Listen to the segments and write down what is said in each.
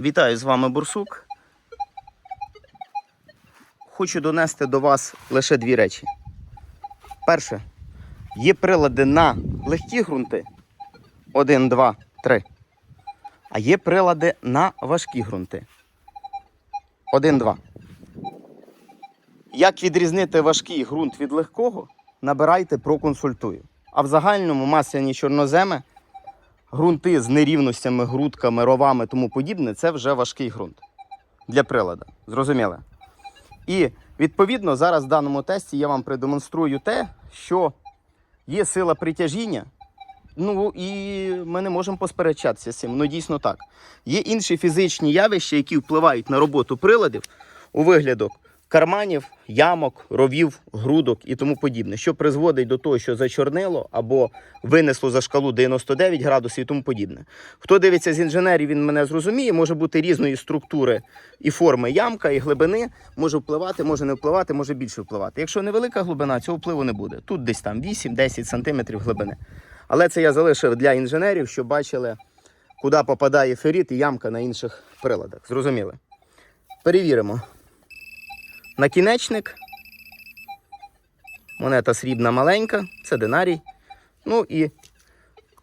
Вітаю з вами Бурсук. Хочу донести до вас лише дві речі. Перше, є прилади на легкі ґрунти 1, 2, 3. А є прилади на важкі ґрунти 1, 2. Як відрізнити важкий ґрунт від легкого, набирайте, проконсультую. А в загальному масляні чорноземи ґрунти з нерівностями, грудками, ровами тому подібне це вже важкий ґрунт для прилада. Зрозуміло? І відповідно зараз в даному тесті я вам продемонструю те, що є сила притяжіння. Ну і ми не можемо посперечатися з цим. Ну дійсно так. Є інші фізичні явища, які впливають на роботу приладів у вигляду карманів, ямок, ровів, грудок і тому подібне, що призводить до того, що зачорнило або винесло за шкалу 99 градусів і тому подібне. Хто дивиться з інженерів, він мене зрозуміє, може бути різної структури і форми ямка, і глибини, може впливати, може не впливати, може більше впливати. Якщо невелика глибина, цього впливу не буде. Тут десь там 8-10 см глибини. Але це я залишив для інженерів, щоб бачили, куди попадає феріт і ямка на інших приладах. Зрозуміли? Перевіримо. Накінечник. Монета срібна маленька, це динарій. Ну і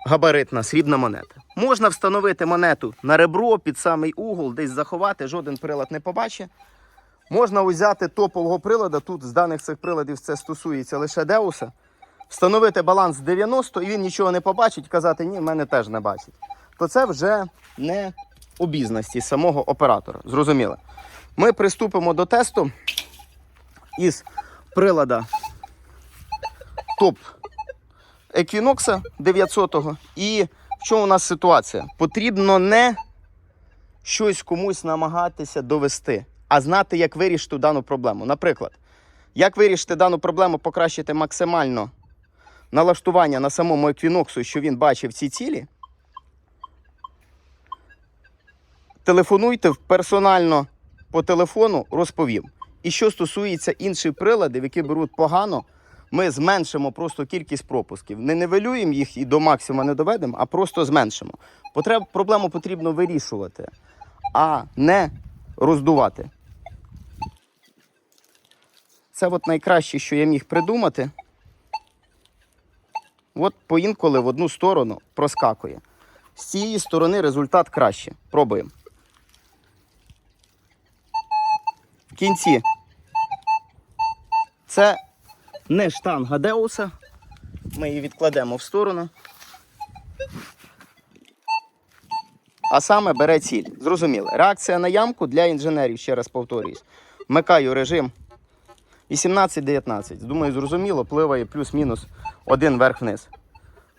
габаритна срібна монета. Можна встановити монету на ребро під самий угол, десь заховати, жоден прилад не побачить. Можна взяти топового прилада. Тут з даних цих приладів це стосується лише Деуса. Встановити баланс 90 і він нічого не побачить, казати, ні, мене теж не бачить. То це вже не обізнаності самого оператора. Зрозуміло. Ми приступимо до тесту із прилада топ Equinox 900 І в чому у нас ситуація? Потрібно не щось комусь намагатися довести, а знати, як вирішити дану проблему. Наприклад, як вирішити дану проблему, покращити максимально налаштування на самому Equinox, що він бачив ці цілі. Телефонуйте персонально по телефону, розповім. І що стосується інших приладів, які беруть погано, ми зменшимо просто кількість пропусків. Не нивелюємо їх і до максимуму не доведемо, а просто зменшимо. Потреб, проблему потрібно вирішувати, а не роздувати. Це от найкраще, що я міг придумати. От поінколи в одну сторону проскакує. З цієї сторони результат краще. Пробуємо. Кінці це не штанга Деуса. Ми її відкладемо в сторону. А саме бере ціль. Зрозуміло. Реакція на ямку для інженерів, ще раз повторююсь. Вмикаю режим 18-19. Думаю, зрозуміло, пливає плюс-мінус один вверх-вниз.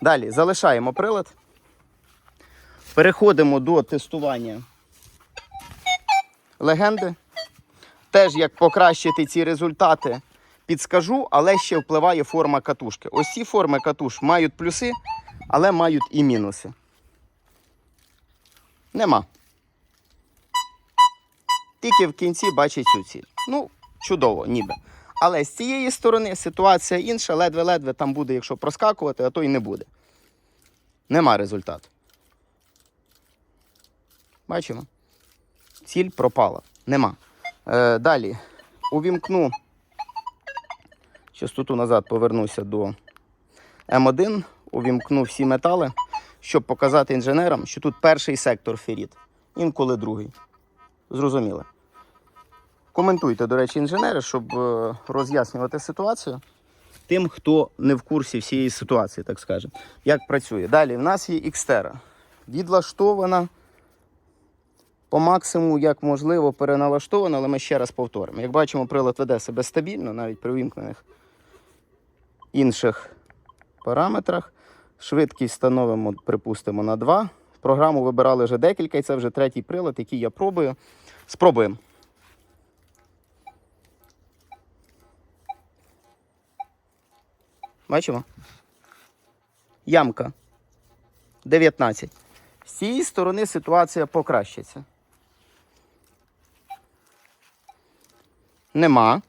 Далі залишаємо прилад. Переходимо до тестування легенди. Теж як покращити ці результати, підскажу, але ще впливає форма катушки. Ось ці форми катуш мають плюси, але мають і мінуси. Нема. Тільки в кінці бачить цю ціль. Ну, чудово, ніби. Але з цієї сторони ситуація інша, ледве-ледве там буде, якщо проскакувати, а то й не буде. Нема результату. Бачимо? Ціль пропала. Нема. Е, далі увімкну частоту назад повернуся до М1, увімкну всі метали, щоб показати інженерам, що тут перший сектор феріт, інколи другий. Зрозуміло. Коментуйте, до речі, інженери, щоб е, роз'яснювати ситуацію тим, хто не в курсі всієї ситуації, так скажемо. Як працює. Далі в нас є Xterra. Відлаштована по максимуму, як можливо, переналаштована, але ми ще раз повторимо. Як бачимо, прилад веде себе стабільно, навіть при вимкнених інших параметрах. Швидкість встановимо, припустимо, на 2. Програму вибирали вже декілька, і це вже третій прилад, який я пробую. Спробуємо. Бачимо? Ямка 19. З цієї сторони ситуація покращиться. Нема.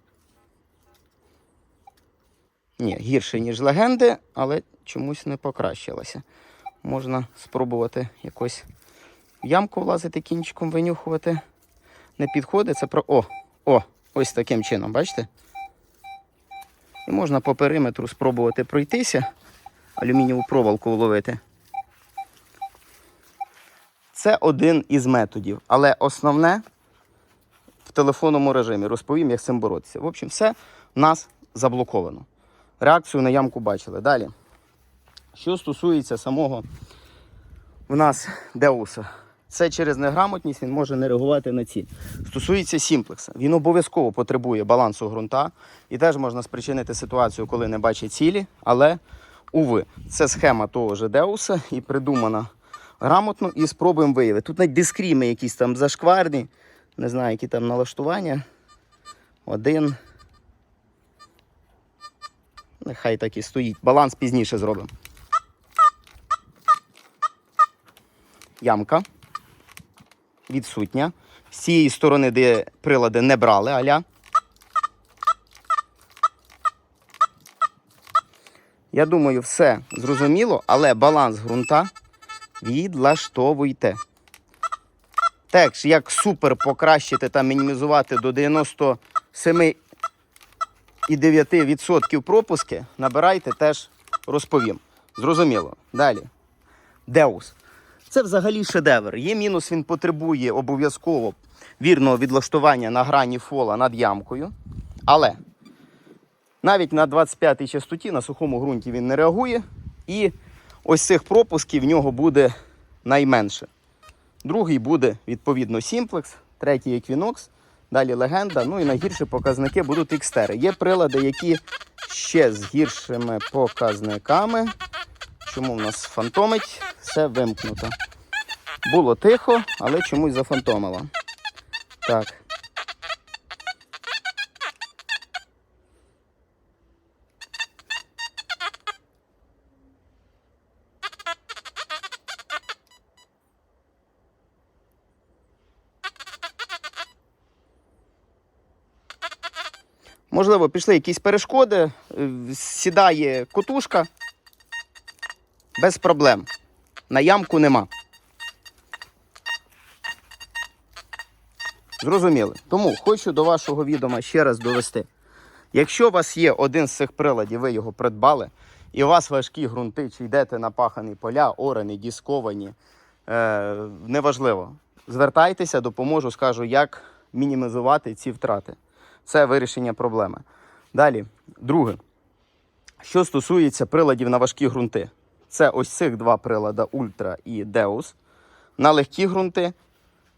Ні, гірше, ніж легенди, але чомусь не покращилося. Можна спробувати якось ямку влазити кінчиком, винюхувати. Не підходить, це про. О! О! Ось таким чином, бачите? І можна по периметру спробувати пройтися, алюмінієву проволоку вловити. Це один із методів, але основне в телефонному режимі. Розповім, як з цим боротися. В общем, все нас заблоковано. Реакцію на ямку бачили. Далі. Що стосується самого в нас Деуса, це через неграмотність він може не реагувати на ціль. Стосується сімплекса, він обов'язково потребує балансу ґрунта і теж можна спричинити ситуацію, коли не бачить цілі, але уви, це схема того ж Деуса і придумана грамотно і спробуємо виявити. Тут навіть дискріми якісь там зашкварні, не знаю, які там налаштування. Один. Нехай так і стоїть. Баланс пізніше зробимо. Ямка. Відсутня. З цієї сторони, де прилади не брали, аля. Я думаю, все зрозуміло, але баланс ґрунта відлаштовуйте. Так, як супер покращити та мінімізувати до 97,9% пропуски, набирайте, теж розповім. Зрозуміло. Далі. Деус. Це взагалі шедевр. Є мінус, він потребує обов'язково вірного відлаштування на грані фола над ямкою. Але навіть на 25-й частоті на сухому ґрунті він не реагує. І ось цих пропусків в нього буде найменше. Другий буде, відповідно, Simplex, третій Equinox, далі легенда. Ну і найгірші показники будуть Xterra. Є прилади, які ще з гіршими показниками. Чому в нас фантомить? Все вимкнуто. Було тихо, але чомусь зафантомило. Так. Можливо, пішли якісь перешкоди, е, сідає котушка. Без проблем. На ямку нема. Зрозуміли. Тому хочу до вашого відома ще раз довести. Якщо у вас є один з цих приладів, ви його придбали, і у вас важкі ґрунти, чи йдете на пахані поля, орені, дісковані, е, неважливо. Звертайтеся, допоможу, скажу, як мінімізувати ці втрати. Це вирішення проблеми. Далі, друге. Що стосується приладів на важкі ґрунти, це ось цих два прилади Ультра і Deus. На легкі ґрунти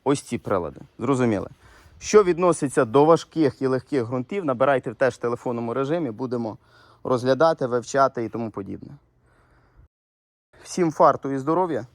ось ці прилади. Зрозуміли. Що відноситься до важких і легких ґрунтів, набирайте теж в телефонному режимі, будемо розглядати, вивчати і тому подібне. Всім фарту і здоров'я!